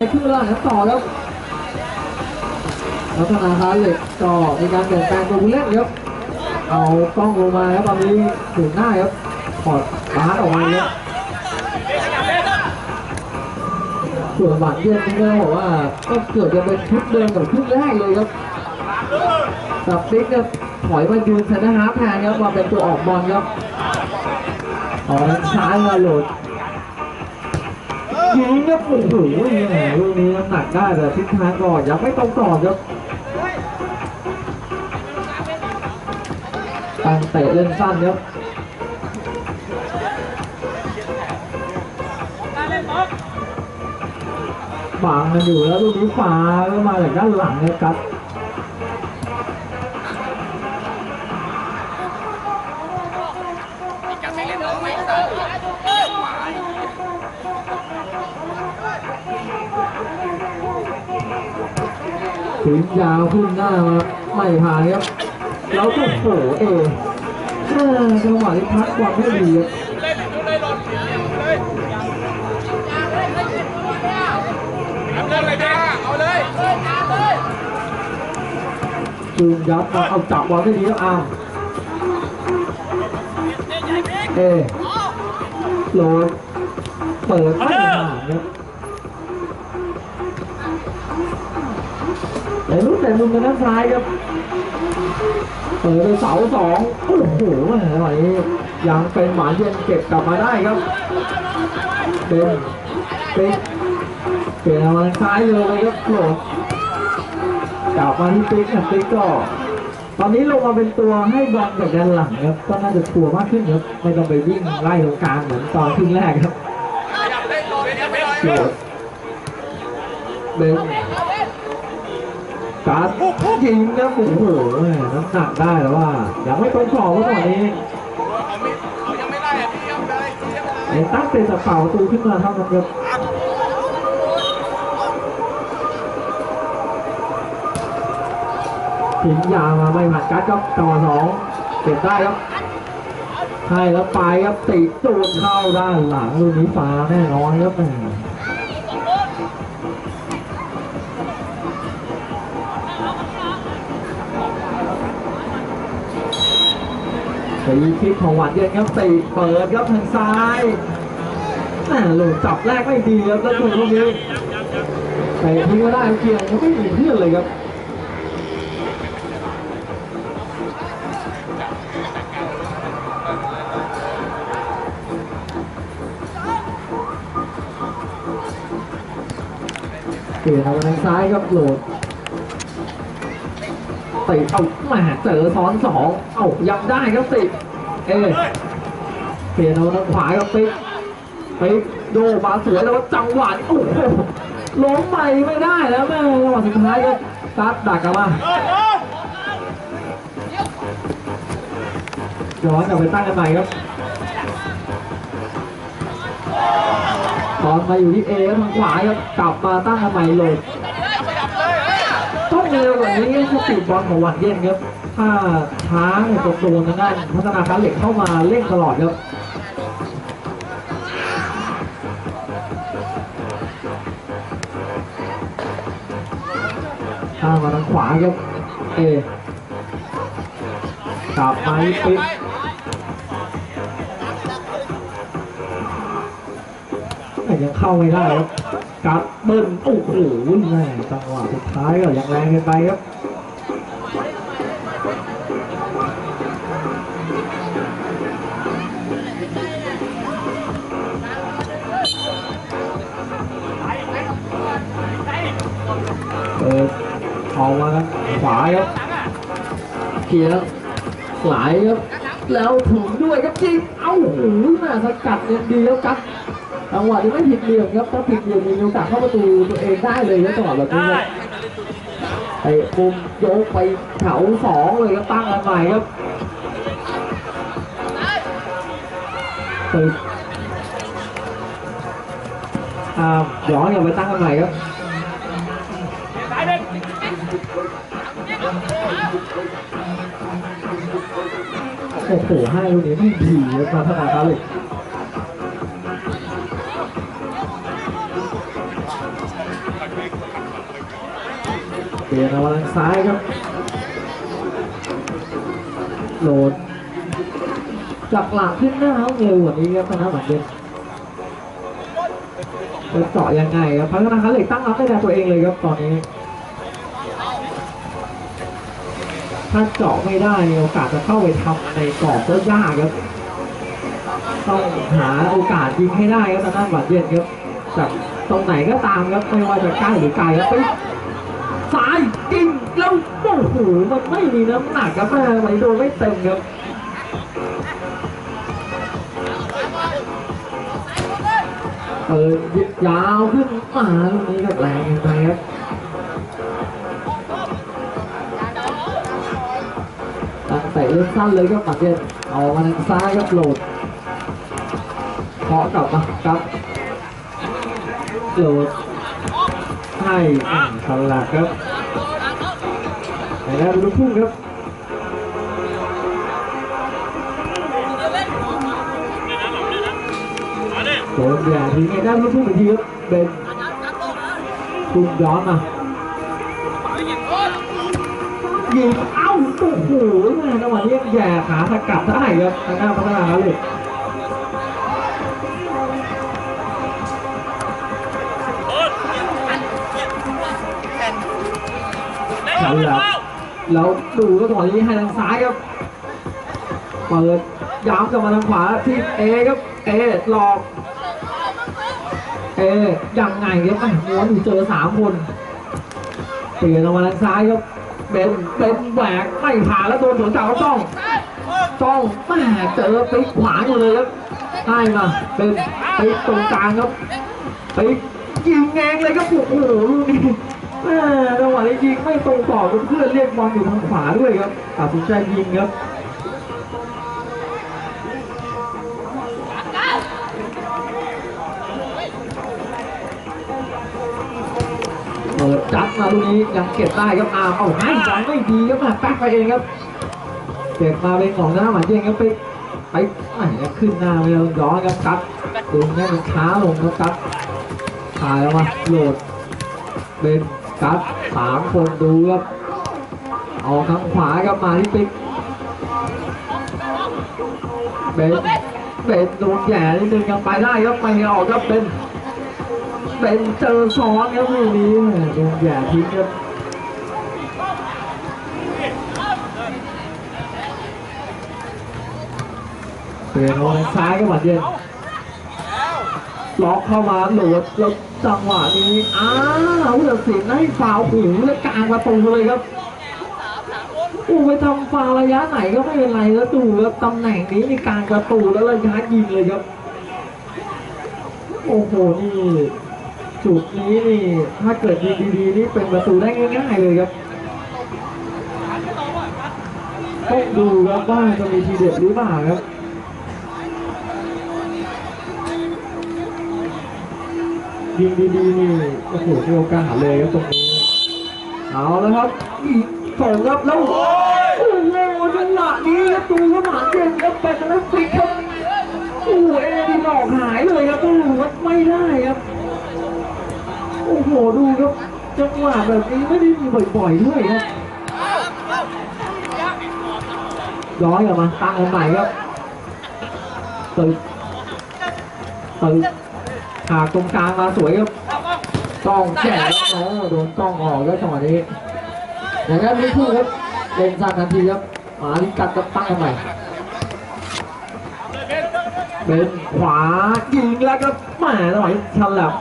ในครึ่งแรกครับต่อแล้วล้วธนาคาเหล็กก็มีการเปลี่ยนแปลงตัวผู้เล่นครับเอากล้องลงมาครับตอนนี้ถึงหน้าครับถอดบาออกมาครับส่วนบาดเย็นนี่ก็บอกว่าก็เกือบจะเป็นชุดเดิมกับชุดแรกเลยครับแต่ปิ๊กเนี่ยถอยมายืนเซนเตอร์ฮาร์แทนครับมาเป็นตัวออกบอลครับออกทางซ้ายมาโหลด ยิงครับโอ้โหแหมลูกนี้น้ำหนักได้แต่ทิศทางก่อนยังไม่ตรงก่อนครับตั้งเตะเล่นสั้นครับบังมันอยู่แล้วลูกนี้ฟ้าก็มาจากด้านหลังนะครับ ถึงยาวขึ้นหน้ามาไม่ผ่านครับ แล้วก็โผเออจังหวะที่พักบอลไม่ดีครับจูงยับมาเอาจับบอลได้ดีแล้วอ้าวเอโหลดเปิดไม่ผ่านครับ แต่ลูกแต่มุมกันด้านซ้ายครับ เปิดไปเสาสองโอ้โหแหมจังหวะนี้ยังเป็นหมาเย็นเก็บกลับมาได้ครับเป็นเป็นเปลี่ยนมาทางซ้ายเลยครับโหลดกลับมาที่ปิ๊กนะปิ๊กก็ตอนนี้ลงมาเป็นตัวให้บอลจากด้านหลังครับก็น่าจะตัวมากขึ้นครับไม่ต้องไปวิ่งไล่ตรงกลางเหมือนตอนครึ่งแรกครับขยับเล่นโดนเนี่ยไม่ได้โหลดเบน การดยิงนะโอ้โหแหม่น้ำหนักได้แต่ว่ายังไม่ตรงกรอบเมื่อก่อนนี้เขาไม่เขายังไม่ไล่อะพี่ยังได้เสียไอ้ตั้งเตะเป่าประตูขึ้นมาเท่านั้นครับทิ้งยาวมาไม่ผ่านการดครับต่อสองเก็บได้ครับให้แล้วไปครับติดตูนเข้าด้านหลังลูกนี้ฟ้าแน่นอนครับ ตีคิกของหวานเย็นครับตีเปิดครับทางซ้ายแหม่หลุดจับแรกไม่ดีครับแล้วถูกลูกนี้เตะทิ้งก็ได้เกียงก็ไม่มีเพื่อนเลยครับเปลี่ยนเอาทางซ้ายครับโหลด ติเอาแหมเจอซ้อนสองเอายังได้ครับติเอเปลี่ยนเอาทางขวาครับปิ๊กปิ๊กโดมาสวยแล้วจังหวะโอ้โหล้มไปไม่ได้แล้วแม่จังหวะสุดท้ายก็ตัดดักกลับมาย้อนกลับไปตั้งกันใหม่ครับตอนมาอยู่ที่เอทางขวาครับกลับมาตั้งทำไมเลย เร็วกว่านี้สปีดบอลของหวัดเย็นครับ ถ้าช้าเนี่ยตัวตัวนั้นได้พัฒนาการเหล็กเข้ามาเร่งตลอดครับข้ามาทางขวาครับเอกลับมาที่ปิ๊กแต่ยังเข้าไม่ได้ครับ กัดเบิ้ลโอ้โหแม่จังหวะสุดท้ายก็ยังแรงเกินไปครับเปิดออกมาครับขวาครับเคลียร์หลายครับแล้วถึงด้วยครับจริงเอ้าโอ้โหแม่สกัดเนี่ยดีแล้วกัด จังหวะนี้ไม่ผิดเหลี่ยมครับถ้าผิดเหลี่ยมมีโอกาสเข้าประตูตัวเองได้เลยครับจังหวะแบบนี้ครับไอ้ปุมโยกไปแถวสองเลยครับตั้งกันใหม่ครับติดอ่าย้อนกลับไปตั้งกันใหม่ครับโอ้โหให้ลูกนี้ไม่ดีครับพัฒนาการเลย เปลี่ยนมาทางซ้ายครับโหลดจากหลังขึ้นหน้าเขาเร็วกว่านี้ครับธนาบัตเย็นจะเจาะยังไงครับพัฒนาคารเล็กตั้งรับไม่ได้ตัวเองเลยครับตอนนี้ ถ้าเจาะไม่ได้โอกาสจะเข้าไปทำในกรอบก็ยากครับ ต้องหาโอกาสยิงให้ได้ครับทางด้านบัตเย็นครับจากตรงไหนก็ตามครับไม่ว่าจะใกล้หรือไกลครับ ซ้ายยิงแล้วโอ้โหมันไม่มีน้ำหนักครับแม่ไหลโดนไม่เต็มครับเปิดยาวขึ้นมาลูกนี้ก็แรงยังไงครับตั้งแต่เล่นสั้นเลยครับหมัดเย็นเอามาทางซ้ายครับโหลดเคาะกลับมาครับโหลด ให้อืมสลักครับแต่แล้วลูกพุ่งครับโดนแย่ทีไงได้ลูกพุ่งอีกทีครับเบนพุ่งย้อนมายิงเอ้าโอ้โหแม่จังหวะนี้แย่ขาสกัดได้ครับทางด้านพัฒนาเลย ฉันแหละแล้วดูก็ถอยนี้ให้ทางซ้ายครับ เปิดย้ำกลับมาทางขวาที่เอครับเอหลอกเอยังไงครับอะม้วนอยู่เจอสามคนเปลี่ยนออกมาทางซ้ายครับเบนเบนแหวกไม่ผ่านแล้วโดนสวนกลับก็ต้อง ต้องแม่เจอไปขวางอยู่เลยครับให้มาเป็นไปตรงกลางครับไปยิงแงงเลยครับโอ้โหลูกนี้แม่ จังหวะนี้ยิงไม่ตรงต่อกับเพื่อนเรียกบอลอยู่ทางขวาด้วยครับตัดสินใจยิงครับเปิดจัดมาลูกนี้ยังเก็บได้ครับอาเอาให้ยังไม่ดีครับแป๊กไปเองครับเก็บมาเป็นของหน้าหมันเจงครับไปไปไหนขึ้นหน้าไม่ต้องย้อนครับกัดดึงให้มันช้าลงครับกัดถ่ายออกมาโหลดเป็น กัดสามคนดูครับออกทางขวาครับมาที่ปิ๊กเป็นเป็นโดนแย่นิดนึงยังไปได้ครับไม่ให้ออกครับเป็น เป็นเจอซ้อนครับลูกนี้โดนแย่ทิ้งครับเปลี่ยนออกทางซ้ายครับหมัดเย็นล็อกเข้ามาหลดแล้ว จังหวะนี้อ้าวผู้ตัดสินให้ฟาวหูและกลางประตูเลยครับอู้ไปทำฟาวระยะไหนก็ไม่เป็นไรแล้วดูครับตำแหน่งนี้นี่กางประตูแล้วระยะยิงเลยครับ โอ้โหนี่จุดนี้นี่ถ้าเกิดยิงดีๆนี่เป็นประตูได้ง่ายๆเลยครับต้องดูครับว่าจะมีทีเด็ดหรือเปล่าครับ ยิงดีๆนี่โอ้โหมีโอกาสเลยครับตรงนี้ เอาแล้วครับอีกสองครับแล้วโอ้โหจังหวะนี้ครับดูครับหมาเจนครับเป็นแล้วฟิครับโอ้โหเอดีหลอกหายเลยครับต้องดูว่าไม่ได้ครับ โอ้โหดูครับจังหวะแบบนี้ไม่ได้มีบ่อยๆด้วยครับย้อนกลับมาตั้งกันใหม่ครับตึกตึก หากตรงกลางมาสวยครับกล้องแฉกโอ้โดนกล้องออกแล้วจังหวะนี้อย่างนั้นไม่พูดครับเล่นสั้นทันทีครับหมาลิกัดกับตั้งกันใหม่เป็นขวายิงแล้วก็แหม่จังหวะนี้ฉลับ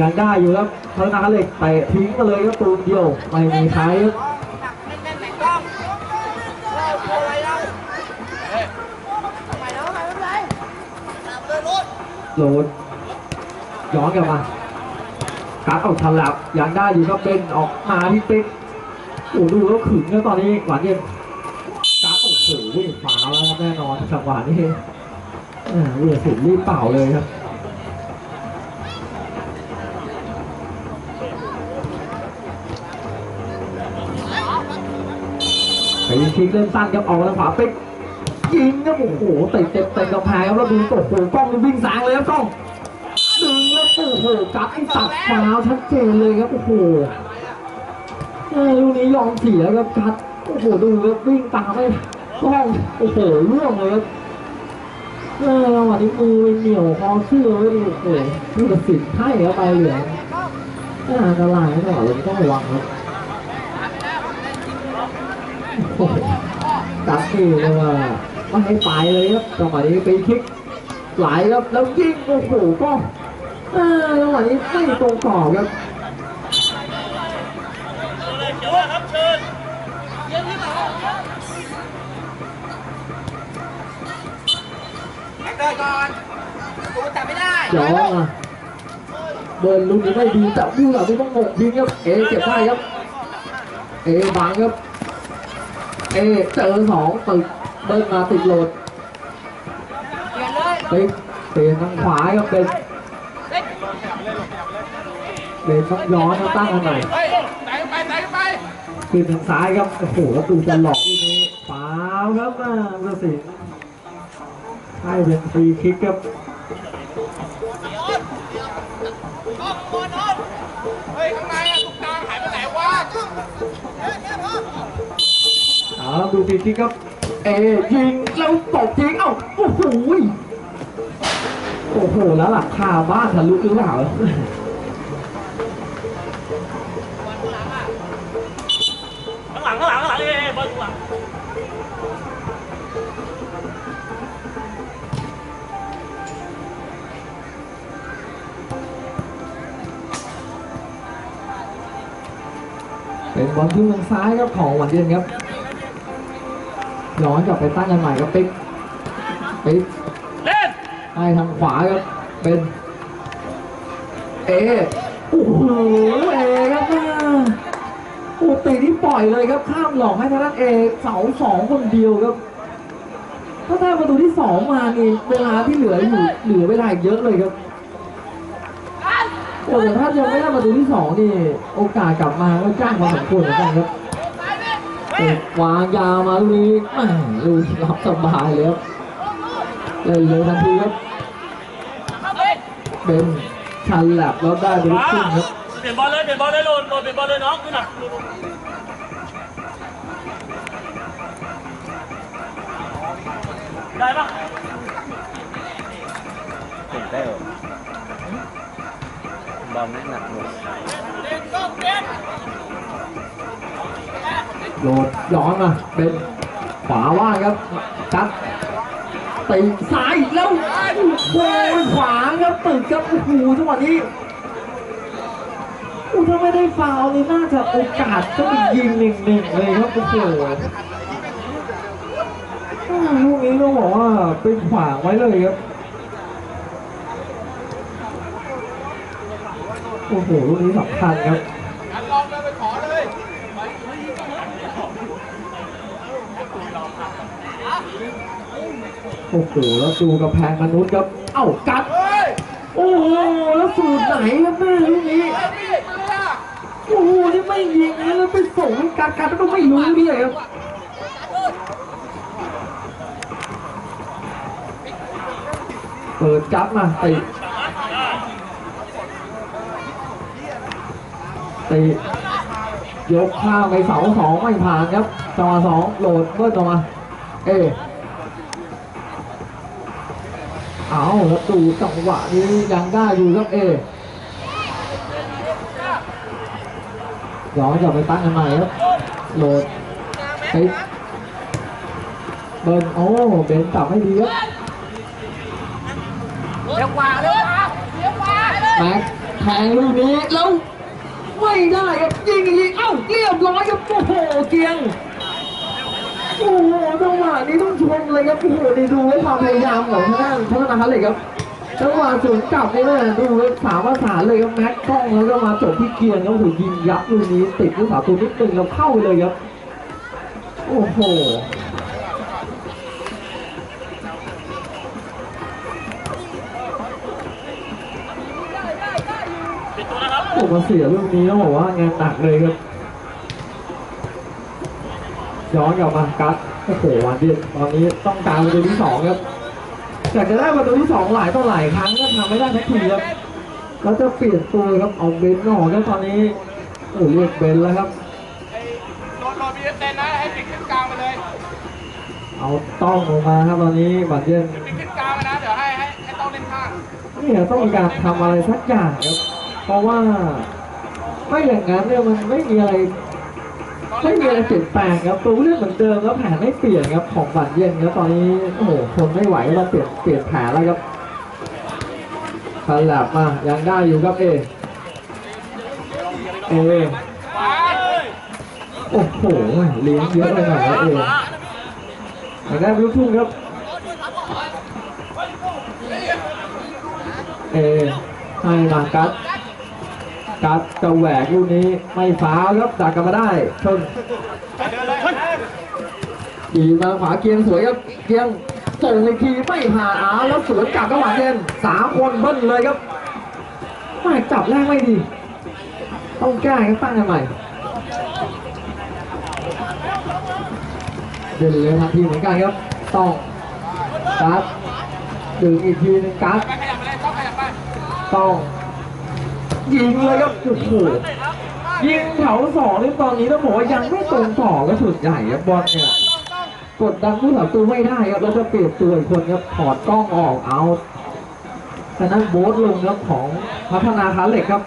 ยังได้อยู่ครับพัฒนาเหล็กเตะทิ้งมาเลยครับตูนเดียวไม่มีใครครับโหลด ย้อนกลับมาการเอาฉลับยังได้อยู่ครับเป็นออกมาที่ปิ๊กโอ้ดูแล้วขึงแล้วตอนนี้หวานเย็นการโอ้โหวิ่งฝาแล้วครับแน่นอนจังหวะนี้อ่าเรือสิรีบเป่าเลยครับไปยิงทิ้งเล่นสั้นครับออกทางขวาปิ๊กยิงครับโอ้โหเตะเต็มเต็มกระแพงครับแล้วดูตกโอ้กล้องวิ่งแสงเลยครับกล้อง โอ้โหกัดที่ตัดฟาวชัดเจนเลยครับ โอ้โหเออลูกนี้ยอมเสียครับกัด โอ้โห ดูครับวิ่งตามไม่ต้อง โอ้โหล่วงเลยครับเออวันนี้มือเหนียวคอเสื้อไว้ดิโอ้โหผู้ตัดสินให้ครับไปเหลืองน่าอันตรายตลอดเลยต้องระวังครับโอ้โหกัดนี่เลยว่าไม่ให้ไปเลยครับจังหวะนี้ไปคิกไหลครับแล้วยิงโอ้โหก็ เออจังหวะนี้ไม่ตรงกรอบครับแม็กเดินก่อนกูจับไม่ได้ย้อนมาเบิร์นลูกนี้ไม่ดีแต่วิ่งแบบนี้ต้องหมกยิงครับ เอเก็บได้ครับ เอบังครับ เอเจอสองตึกเบิร์นมาติดโหลดเปลี่ยนเลยติดเปลี่ยนทางขวาครับเป็น เป็นต้องย้อนต้องตั้งกันใหม่เฮ้ยไหนไปไหนไปคืนทางซ้ายครับ โอ้โหแล้วดูจะหลอกลูกนี้ฟาวครับมาประสิให้เป็นฟรีคิกครับเฮ้ยข้างในอะตรงกลางหายไปไหนวะเอาดูฟรีคิกครับ เอยิงแล้วตบยิงเอ้าโอ้โหโอ้โหแล้วหลังคาบ้านทะลุหรือเปล่า เป็นบอลขึ้นทางซ้ายครับของหวานเย็นครับย้อนกลับไปตั้งกันใหม่ครับปิ๊กปิ๊กเล่นให้ทางขวาครับเป็นเอโอ้โหเอครับมาโอ้ตีที่ปล่อยเลยครับข้ามหลอกให้ทางด้านเอเสาสองคนเดียวครับถ้าได้ประตูที่สองมานี่เวลาที่เหลืออยู่เหลือเวลาอีกเยอะเลยครับ แต่ถ้ายังไม่ได้ประตูที่สองนี่ โอกาสกลับมาก็จ้างพอสมควรเหมือนกันครับวางยาวมาลูกนี้ลูกรับสบายเลยครับเล่นเลยทันทีครับเป็นชันแลบแล้วได้ไปลูกครึ่งครับเปลี่ยนบอลเลยเปลี่ยนบอลเลยโลดโลดเปลี่ยนบอลเลยน้องขึ้นหน่ะได้ปะ บอลไม่หนักหน่วงโหลดย้อนมาเป็นขวาว่างครับจัดตีซ้ายแล้วโอ้ยขวาครับตึกครับโอ้โหจังหวะนี้อู้ถ้าไม่ได้ฟาวล์นี่น่าจะโอกาสก็ไปยิงหนึ่งหนึ่งเลยครับโอ้โหลูกนี้ต้องบอกว่าเป็นขวางไว้เลยครับ อ้โหลูกนี้สำคัญครับงั้นลองเลยไปขอเลยโอ้โหแล้วดูกระแพงมนุษย์ครับ เอ้ากัดเฮ้ยโอ้โหแล้วสูตรไหนครับแม่ลูกนี้เฮ้ยพี่เรือโอ้โหนี่ไม่ยิงนะแล้วไปส่งให้กัดกัดก็ไม่รู้ด้วยครับเปิดจับมาตี ตียกข้ามไปเสาสองไม่ผ่านครับจังหวะสองโหลดเบิ้ลออกมา เอเอาแล้วดูจังหวะนี้ยังได้อยู่ครับเอย้อนกลับไปตั้งกันใหม่ครับ โหลดติดเบิร์นโอ้เบนกลับไม่ดีครับเร็วกว่าเร็วกว่าเร็วกว่าแม็กแทงลูกนี้แล้ว ไม่ได้ครับยิงอีกทีเอ้าเรียบร้อยครับโอ้โหเกียงโอ้โหจังหวะนี้ต้องชมเลยครับโอ้โหนี่ดูไว้ความพยายามของทางด้านพัฒนาเลยครับจังหวะสวนกลับนี่นะดูแล้สามประสาเลยครับแม็กกล้องแล้วก็มาจบที่เกียงแล้วโอ้โหยิงยับลูกนี้ติดลูกสาวตัวนิดนึงแล้วเข้าไปเลยครับโอ้โห ปิดตัวนะครับ โอ้ มาเสียลูกนี้ต้องบอกว่างานหนักเลยครับย้อนกลับมากัดโอ้โหวันเดียตอนนี้ต้องการประตูที่สองครับอยากจะได้ประตูที่สองหลายต่อหลายครั้งก็ทำไม่ได้สักทีครับแล้วจะเปลี่ยนตัวครับเอาเบนออกครับตอนนี้โอ้เรียกเบนแล้วครับไอ้โดนโดนมีเต็นนะให้ปิดขึ้นกลางไปเลย เอาต้องลงมาครับตอนนี้บัตรเย็นปิดขึ้นกลางไปนะเดี๋ยวให้ให้ให้ต้องเล่นข้างนี่ต้องมีการทำอะไรสักอย่างครับ เพราะว่าไม่อย่างนั้นเนี่ยมันไม่มีอะไรไม่มีอะไรเปลี่ยนแปลงครับตัวเรื่องเหมือนเดิมแล้วแผนไม่เปลี่ยนครับของบัตรเย็นครับตอนนี้โอ้โหทนไม่ไหวเราเปลี่ยนเปลี่ยนแผนแล้วครับสลับมายังได้อยู่ครับเอเอโอ้โหเลี้ยงเยอะไปหน่อยนะเออยากได้ลูกทุ่งครับเอให้มากัด กัดจะแหวกลูกนี้ไม่ฟ้าวครับดักกลันมาได้ชนเดินเลยอีมาขวาเกียงสวยครับเกียงส่งอีกทีไม่ผ่านอ้าวแล้วสวนกลับก็หวานเย็นสามคนเบิ้ลเลยครับไม่จับแรกไม่ดี ต้องแก้ครับตั้งกันใหม่เดินเลยทันทีเหมือนกันครับต้องการ์ดดึงอีกทีหนึงการต้อง ยิงเลยครับโอ้โหยิงแถวสองนี่ตอนนี้ต้องบอกว่ายังไม่ตรงต่อก็สุดใหญ่ครับบอลเนี่ยกดดันผู้สาประตูไม่ได้ครับแล้วจะเปลี่ยนตัวอีกคนครับถอดกล้องออกเอาฉะนั้นโบ๊ทลงครับของพัฒนาคาเหล็กครับ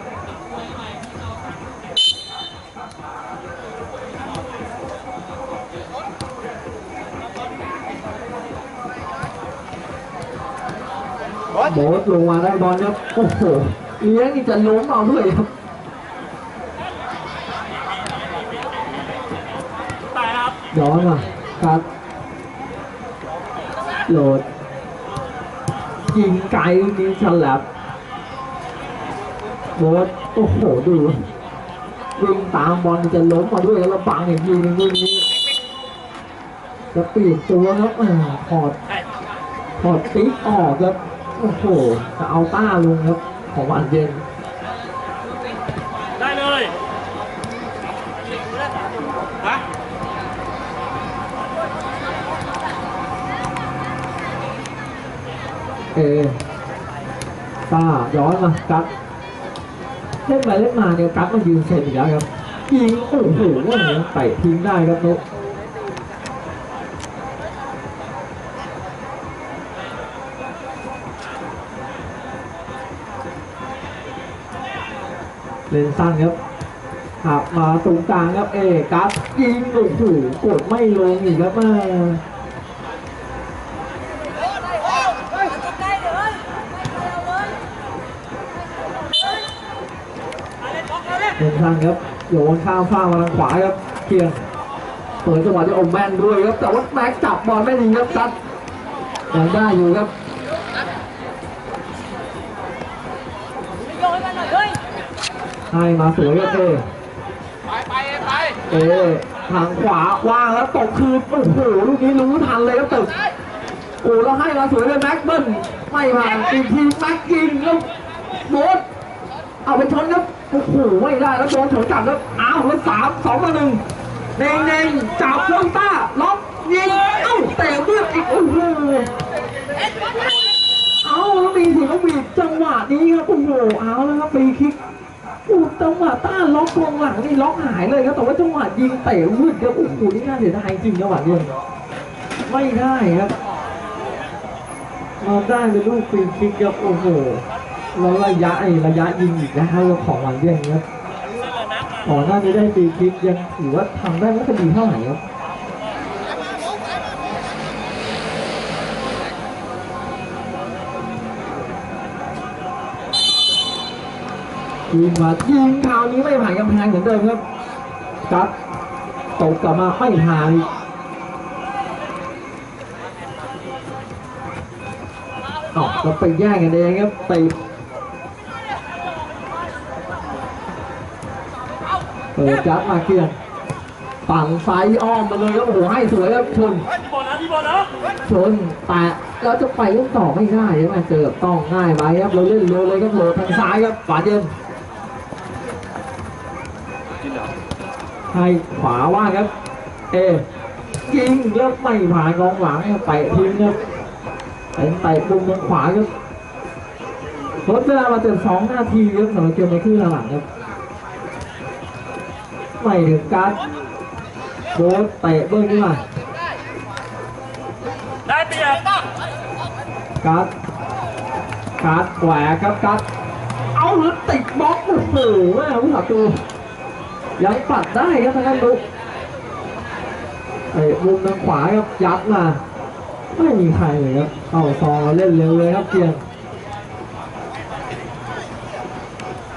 โบ๊ทลงมาได้บอลครับโอ้โห เลี้ยงนี่จะล้มเอาด้วยครับตายครับย้อนมาครับโหลดยิงไกลมีฉลับโบสโอ้โหดูวิ่งตามบอลจะล้มมาด้วยแล้วบังอีกทีหนึงลูกนี้จะปีดตัวครับอ่าถอดถอดติ๊กออกครับโอ้โหจะเอาต้าลงครับ ของหวานเย็นได้เลยฮะเอต้าย้อนมากัดเล่นไปเล่นมาเนี่ยกัดมายืนเซนอีกแล้วครับยิงโอ้โหว่าอย่างนี้เตะทิ้งได้ครับนุก เล่นสั้นครับหักมาตรงกลางครับเอกัดยิงโอ้โหกดไม่ลงอีกครับมาเดินทางครับโยนข้ามฟ้ามาทางขวาครับเกียงเปิดจังหวะที่โอมแมนด้วยครับแต่ว่าแม็กจับบอลไม่ดีครับซัดยังได้อยู่ครับ ให้มาสวยครับเอไปไปไปเอทางขวาว่างแล้วตกคืนโอ้โหลูกนี้รู้ทันเลยครับตึกโอ้แล้วให้มาสวยเลยแม็กเบิ้ลไม่ผ่านอีกทีแม็กยิงแล้วโบสเอาไปชนครับโอ้โหไม่ได้แล้วโดนเฉยจับแล้วอ้าวแล้วสามสองต่อหนึ่งเน่งเน่งจับลงต้าล็อกยิงเอ้าเตะเลือดอีกโอ้โหเอาแล้วมีถึงก็บีบจังหวะนี้ครับโอ้โหเอาแล้วครับฟรีคิก โอ้จังหวะต้านล็อกกองหลังนี่ล็อกหายเลยครับแต่ว่าจังหวะยิงเตะวืดครับโอ้โหนี่น่าเสียดายจริงจังหวะนี้ไม่ได้ครับมาได้เป็นลูกฟรีคิกครับโอ้โหแล้วระยะไอ้ระยะยิงอีกนะครับของหวานเรื่องครับก่อนหน้านี้ได้ฟรีคิกยังถือว่าทำได้ไม่ค่อยดีเท่าไหร่ครับ ยิงมายิงคราวนี้ไม่ผ่านกำแพงเหมือนเดิมครับจัดตกกลับมาไม่ผ่านอีกออกก็ไปแย่งกันเองครับไปเปิดจัดมาเคลียร์ปั่นไฟอ้อมมาเลยครับโอ้โหให้สวยครับชนที่บอลนะที่บอลนะชนแตะเราจะไปลูกต่อไม่ได้ใช่ไหมเจอต้องง่ายไหมครับเราเล่นเร็วเลยครับโหลทางซ้ายครับฝาเย็น ให้ขวาว่างครับ เอยิงแล้วไม่ผ่านกองหลังไปทิ้งครับเป็นไปมุมทางขวาครับทดเวลามาเต็มสองนาทีครับสำหรับเกมในครึ่งหลังครับไม่ถึงการโบสเตะเบิ้งขึ้นมาได้เปรียบการ์ดการ์ดแหวกครับการ์ดเอาหรือติดบล็อกโอ้โหแม่ผู้สับตู ยังปัดได้ครับทางด้านลุกไอ้มุมทางขวาครับยัดมาไม่มีใครเลยครับเอาซองเล่นเร็วเลยครับเกียง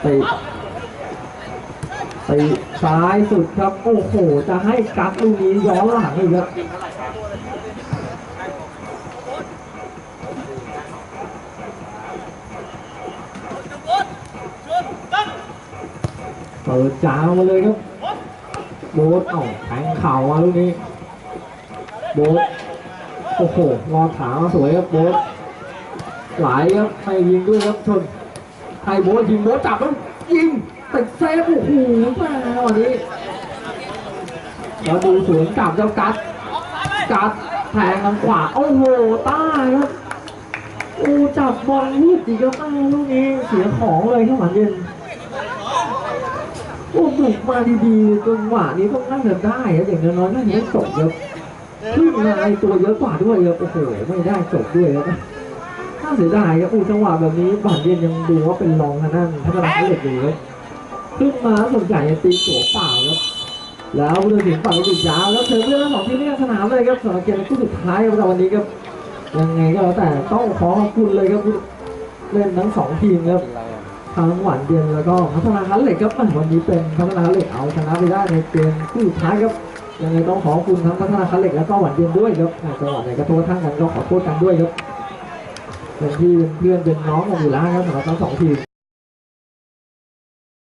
ตีตีซ้ายสุดครับ โอ้โห จะให้กัดลูกนี้ย้อนหลังอีกครับ เปิดจาวมาเลยครับโบ๊ทเอ้าแทงเข่ามาลูกนี้โบ๊ทโอ้โหรอขามาสวยครับโบ๊ทไหลครับให้ยิงด้วยครับชนให้โบ๊ทยิงโบ๊ทจับแล้วยิงติดเซฟโอ้โหแม่วันนี้เราดูสวนกลับเจ้ากัดกัดแทงทางขวาโอ้โหต้าครับโอ้จับบอลลูกอีกแล้วต้าลูกนี้เสียของเลยครับหวานเย็น บุกมาดีๆจังหวะนี้ต้องน่าจะได้ครับอย่างน้อยๆน่าจะจบครับขึ้นมาไอตัวเยอะกว่าด้วยครับโอ้โหไม่ได้จบด้วยครับน่าเสียดายครับอู้จังหวะแบบนี้บานเย็นยังดูว่าเป็นรองทางด้านพัฒนาเด็กอยู่ครับขึ้นมาสนใจจะตีตัวเปล่าครับแล้วผู้ตัดสินฝั่งกระดุกยาวแล้วเธอเรื่องสองทีมเล่นสนามเลยครับสำหรับเกมคู่สุดท้ายของเราวันนี้ครับยังไงก็แล้วแต่ต้องขอขอบคุณเลยครับเล่นทั้งสองทีมครับ ทั้งหวานเย็นแล้วก็พัฒนาคันเหล็กครับวันนี้เป็นพัฒนาคันเหล็กเอาชนะไปได้ในเกมคู่สุดท้ายครับยังไงต้องขอบคุณทั้งพัฒนาคันเหล็กแล้วก็หวานเย็นด้วยครับจังหวะไหนกระโทษทั้งกันก็ขอโทษกันด้วยครับเป็นที่เป็นเพื่อนเป็นน้องกันอยู่แล้วครับสำหรับทั้งสองทีม